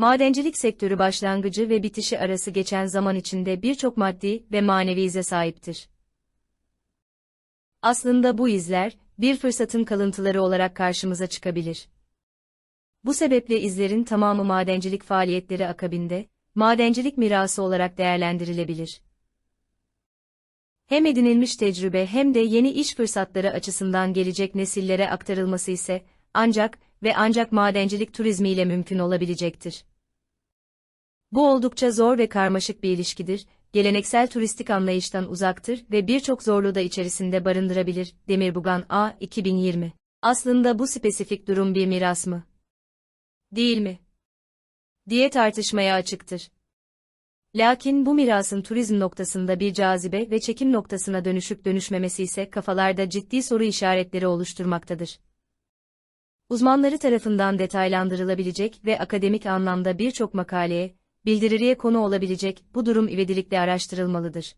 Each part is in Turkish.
Madencilik sektörü başlangıcı ve bitişi arası geçen zaman içinde birçok maddi ve manevi ize sahiptir. Aslında bu izler, bir fırsatın kalıntıları olarak karşımıza çıkabilir. Bu sebeple izlerin tamamı madencilik faaliyetleri akabinde, madencilik mirası olarak değerlendirilebilir. Hem edinilmiş tecrübe hem de yeni iş fırsatları açısından gelecek nesillere aktarılması ise, ancak ve ancak madencilik turizmiyle mümkün olabilecektir. Bu oldukça zor ve karmaşık bir ilişkidir, geleneksel turistik anlayıştan uzaktır ve birçok zorluğu da içerisinde barındırabilir. Demirbugan A. 2020 Aslında bu spesifik durum bir miras mı? Değil mi? diye tartışmaya açıktır. Lakin bu mirasın turizm noktasında bir cazibe ve çekim noktasına dönüşüp dönüşmemesi ise kafalarda ciddi soru işaretleri oluşturmaktadır. Uzmanları tarafından detaylandırılabilecek ve akademik anlamda birçok makaleye, bildiririye konu olabilecek bu durum ivedilikle araştırılmalıdır.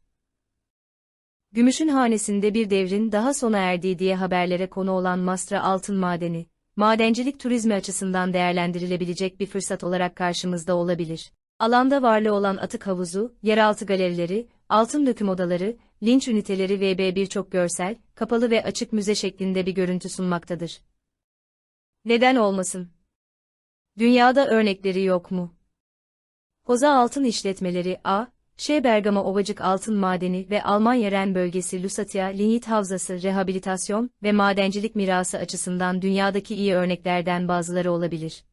Gümüşün hanesinde bir devrin daha sona erdiği diye haberlere konu olan Mastra altın madeni, madencilik turizmi açısından değerlendirilebilecek bir fırsat olarak karşımızda olabilir. Alanda varlığı olan atık havuzu, yeraltı galerileri, altın döküm odaları, linç üniteleri ve birçok görsel, kapalı ve açık müze şeklinde bir görüntü sunmaktadır. Neden olmasın? Dünyada örnekleri yok mu? Koza Altın İşletmeleri A, Ş. Bergama Ovacık Altın Madeni ve Almanya Ren Bölgesi Lusatia Lignit Havzası rehabilitasyon ve madencilik mirası açısından dünyadaki iyi örneklerden bazıları olabilir.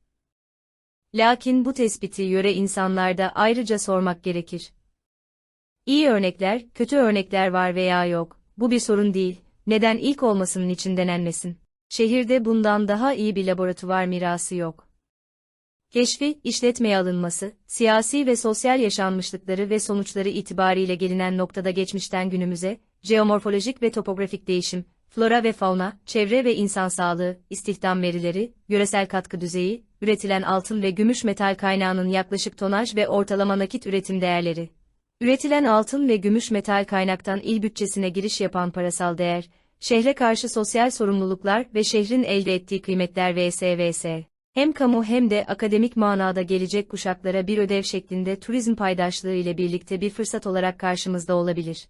Lakin bu tespiti yöre insanlarda ayrıca sormak gerekir. İyi örnekler, kötü örnekler var veya yok, bu bir sorun değil, neden ilk olmasının için denenmesin? Şehirde bundan daha iyi bir laboratuvar mirası yok. Keşfi, işletmeye alınması, siyasi ve sosyal yaşanmışlıkları ve sonuçları itibariyle gelinen noktada geçmişten günümüze, jeomorfolojik ve topografik değişim, flora ve fauna, çevre ve insan sağlığı, istihdam verileri, yöresel katkı düzeyi, üretilen altın ve gümüş metal kaynağının yaklaşık tonaj ve ortalama nakit üretim değerleri. Üretilen altın ve gümüş metal kaynaktan il bütçesine giriş yapan parasal değer, şehre karşı sosyal sorumluluklar ve şehrin elde ettiği kıymetler vs vs. Hem kamu hem de akademik manada gelecek kuşaklara bir ödev şeklinde turizm paydaşlığı ile birlikte bir fırsat olarak karşımızda olabilir.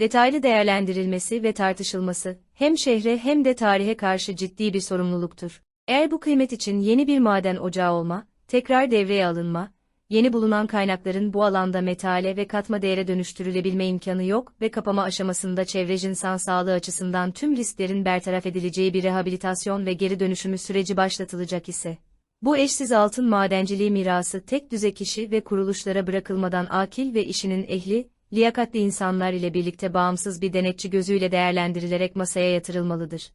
Detaylı değerlendirilmesi ve tartışılması, hem şehre hem de tarihe karşı ciddi bir sorumluluktur. Eğer bu kıymet için yeni bir maden ocağı olma, tekrar devreye alınma, yeni bulunan kaynakların bu alanda metale ve katma değere dönüştürülebilme imkanı yok ve kapama aşamasında çevreci insan sağlığı açısından tüm risklerin bertaraf edileceği bir rehabilitasyon ve geri dönüşümü süreci başlatılacak ise, bu eşsiz altın madenciliği mirası tek düze kişi ve kuruluşlara bırakılmadan akil ve işinin ehli, liyakatli insanlar ile birlikte bağımsız bir denetçi gözüyle değerlendirilerek masaya yatırılmalıdır.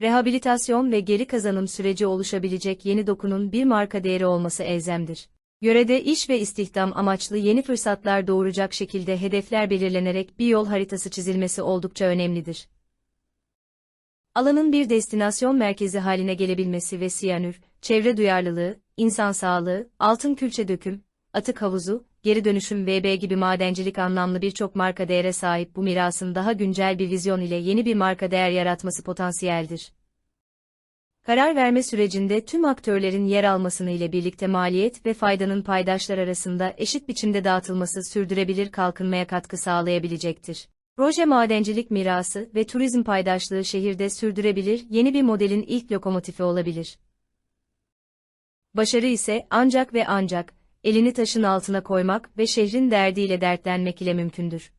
Rehabilitasyon ve geri kazanım süreci oluşabilecek yeni dokunun bir marka değeri olması elzemdir. Yörede iş ve istihdam amaçlı yeni fırsatlar doğuracak şekilde hedefler belirlenerek bir yol haritası çizilmesi oldukça önemlidir. Alanın bir destinasyon merkezi haline gelebilmesi ve siyanür, çevre duyarlılığı, insan sağlığı, altın külçe döküm, atık havuzu, geri dönüşüm VB gibi madencilik anlamlı birçok marka değere sahip bu mirasın daha güncel bir vizyon ile yeni bir marka değer yaratması potansiyeldir. Karar verme sürecinde tüm aktörlerin yer almasını ile birlikte maliyet ve faydanın paydaşlar arasında eşit biçimde dağıtılması sürdürebilir kalkınmaya katkı sağlayabilecektir. Proje madencilik mirası ve turizm paydaşlığı şehirde sürdürebilir yeni bir modelin ilk lokomotifi olabilir. Başarı ise ancak ve ancak elini taşın altına koymak ve şehrin derdiyle dertlenmek ile mümkündür.